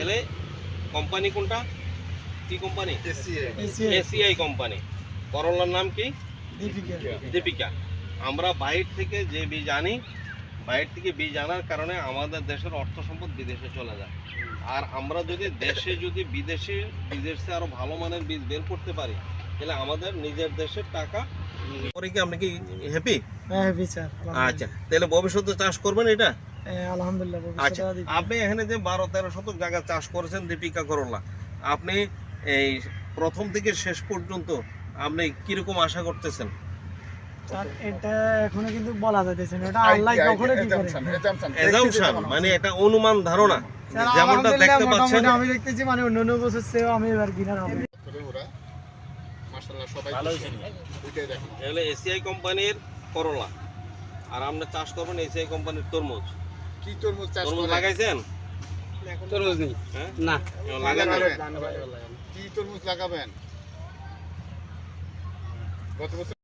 তাহলে কোম্পানি কোনটা? কি কোম্পানি এসিআই কোম্পানি করলার নাম কি? দীপিকা। আমরা বাইর থেকে যে বীজ আনি বাইরে থেকে বীজ আনার কারণে আমাদের দেশের অর্থ সম্পদ বিদেশে চলে যায়। আর আমরা যদি দেশে যদি বিদেশে বিদেশে আরও ভালো মানের বীজ বের করতে পারি তাহলে আমাদের নিজের দেশের টাকা পরে কি আপনি কি হ্যাপি হ্যাঁ বিচার আচ্ছা তাহলে ভবিষ্যতে চাষ করবেন এটা? আলহামদুলিল্লাহ আচ্ছা আপনি এখানে যে বারো তেরো শতক জায়গা চাষ করেছেন দীপিকা করলা আপনি এই প্রথম থেকে শেষ পর্যন্ত আপনি কীরকম আশা করতেছেন? এটা এখনও কিন্তু বলা যাইতেছে না এটা আল্লাহ কখনো কি করে অ্যাজাম্পশন মানে এটা অনুমান ধারণা যেমনটা দেখতে পাচ্ছেন। মোটামুটি আমি দেখতেছি মানে অন্য অন্য বছর চেয়েও আমি এবার গিনার হবে। এগুলো এসিআই কোম্পানির করলা আর আপনি চাষ করবেন এসিআই কোম্পানির তরমুজ। কি তরমুজ চাষ তরমুজ? লাগাইছেন? তরমুজ নেই? হ্যাঁ? না। লাগাবেন? কি তরমুজ লাগাবেন? গত বছর